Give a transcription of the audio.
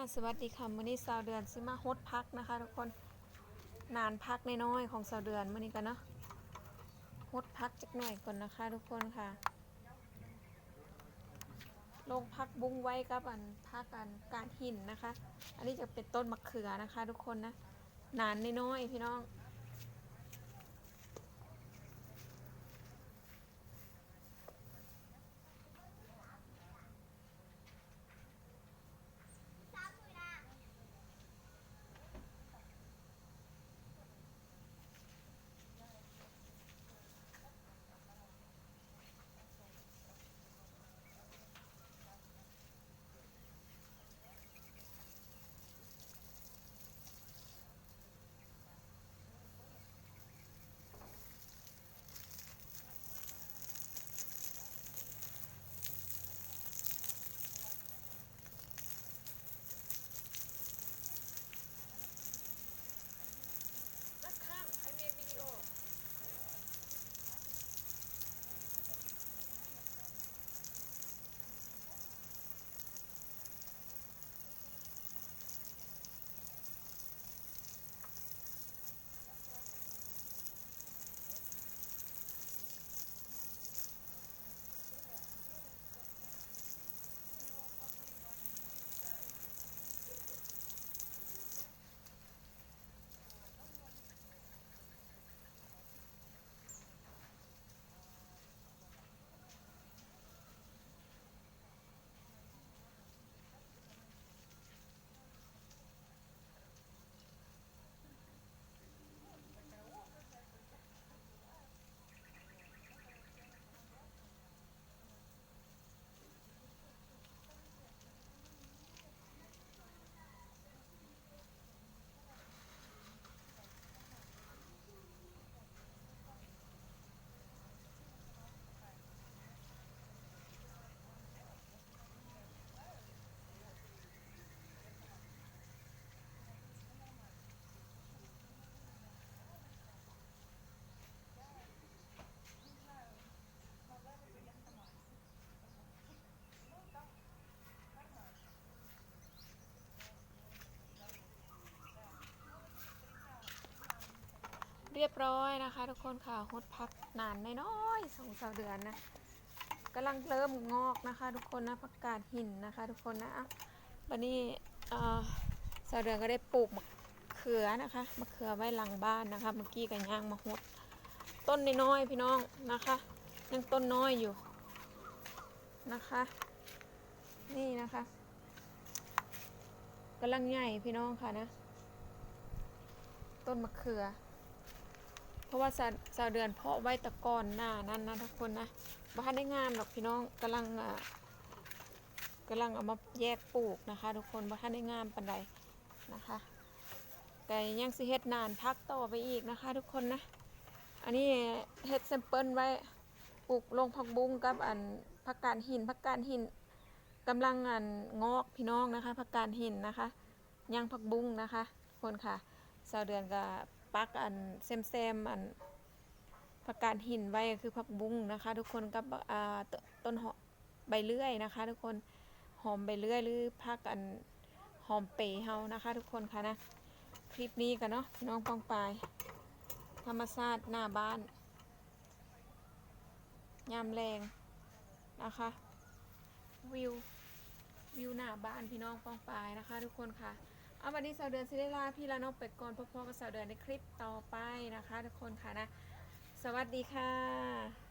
สวัสดีค่ะมื้อนี้สาวเดือนซิมาฮดพักนะคะ ทุกคนนานพักน้อยๆของสาวเดือนมื้อนี้กันเนาะฮดพักจักหน่อยก่อนนะคะ ทุกคนค่ะ ลงพักบุ้งไว้กับอันพักอันการหินนะคะ อันนี้จะเป็นต้นมะเขือนะคะ ทุกคนนะนานน้อยๆพี่น้อง รียบร้อยนะคะ ทุกคนค่ะฮดพักนานน้อยๆสองสามเดือนนะกำลังเริ่มงอกนะคะ ทุกคนนะผักกาดหินนะคะ ทุกคนนะวันนี้เอ่อสาเดือนก็ได้ปลูกมะเขือนะคะมะเขือไว้หลังบ้านนะคะเมื่อกี้กันย่างมาฮดต้นน้อยๆพี่น้องนะคะยังต้นน้อยอยู่นะคะ นี่นะคะกำลังใหญ่พี่น้องค่ะนะ ต้นมะเขือ เพราะว่าสาสาวเดือนเพาะไว้ตะกอนหน้านั้นนะทุกคนนะบ้านได้งามหรอกพี่น้องกำลังอ่ากำลังเอามาแยกปลูกนะคะ ทุกคนบ้านได้งามปันใดนะคะ แต่ยังสิเฮ็ดนานพักต่อไปอีกนะคะ ทุกคนนะ อันนี้เฮ็ดแซมเปิลไว้ปลูกลงผักบุ้งกับอันผักกาดหินผักกาดหินกำลังอันงอกพี่น้องนะคะผักกาดหินนะคะ ยังผักบุ้งนะคะทุกคนค่ะสาวเดือนก็ ปักอันแซมแซมอันผักกาดหินไว้คือผักบุ้งนะคะ ทุกคนกับต้นหอมใบเลื่อยนะคะ ทุกคนหอมใบเลื่อยหรือผักอันหอมเปรย์เฮานะคะ ทุกคนค่ะนะคลิปนี้กันเนาะพี่น้องปองปาย ธรรมชาติหน้าบ้านยามแรงนะคะ วิววิวหน้าบ้านพี่น้องปองปายนะคะ ทุกคนค่ะ เอาวันนี้สาวเดือนซิเด้ลาพี่ละน้องไปก่อนพบๆกับสาวเดือนในคลิปต่อไปนะคะ ทุกคนค่ะนะ สวัสดีค่ะ